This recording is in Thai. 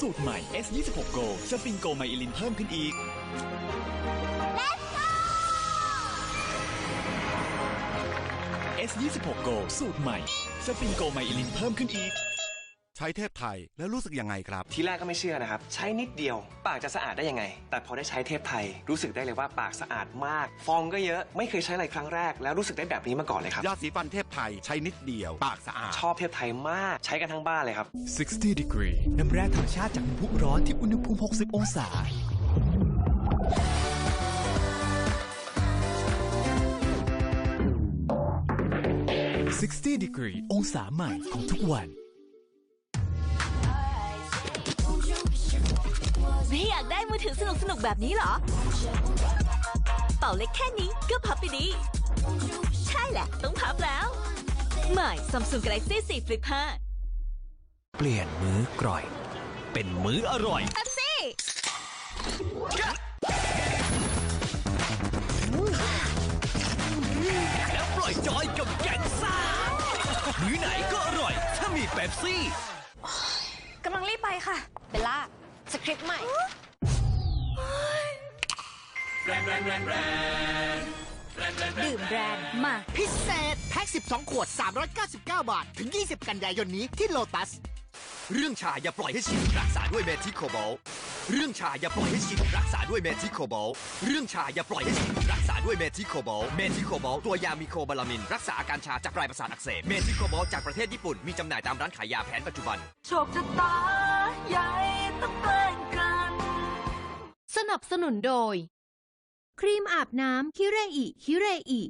สูตรใหม่ S26 Go สฟิงโกไมอิลินเพิ่มขึ้นอีก S26 Go สูตรใหม่ สฟิงโกไมอิลินเพิ่มขึ้นอีก ใช้เทพไทยแล้วรู้สึกยังไงครับ ทีแรกก็ไม่เชื่อนะครับ ใช้นิดเดียว ปากจะสะอาดได้ยังไง แต่พอได้ใช้เทพไทย รู้สึกได้เลยว่าปากสะอาดมาก ฟองก็เยอะไม่เคยใช้อะไรครั้งแรก แล้วรู้สึกได้แบบนี้มาก่อนเลยครับยาสีฟันเทพไทยใช้นิดเดียว ปากสะอาดชอบเทพไทยมากใช้กันทั้งบ้านเลยครับ 60 degree น้ำแร่ธรรมชาติจากน้ำพุร้อนที่อุณหภูมิ 60 องศา60 degree องศาใหม่ของทุกวัน ไม่อยากได้มือถือสนุกสนุกๆแบบนี้เหรอ เป่าเล็กแค่นี้ก็พับไปดี ใช่แหละ ต้องพับแล้ว ใหม่ Samsung Galaxy 4 Flip 5 เปลี่ยนมื้อกร่อย เป็นมื้ออร่อยเป๊ปซี่ แล้วปล่อยจอยกับแกงซ่ามื้อไหนก็อร่อย ถ้ามีเป๊ปซี่กำลังรีบไปค่ะ เบลล่า สคริปต์ใหม่ดื่มแบรนด์มาพิเศษ แพ็ค 12 ขวด 399 บาท ถึง 20 กันยายนนี้ที่โลตัส เรื่องชาอย่าปล่อยให้ชินรักษาด้วยเมทิโคโบลต์เรื่องชาอย่าปล่อยให้ชินรักษาด้วยเมทิโคโบลต์เรื่องชาอย่าปล่อยให้ชินรักษาด้วยเมทิโคโบลต์เมทิโคโบลต์ตัวยามีโคบาลามิน รักษาอาการชาจากปลายประสาทอักเสบเมทิโคโบลต์จากประเทศญี่ปุ่นมีจำหน่ายตามร้านขายยาแผนปัจจุบันโชคชะตาใหญ่ต้องแกล้งกันส นับสนุนโดย ครีมอาบน้ำคิเรอิคิเรอิ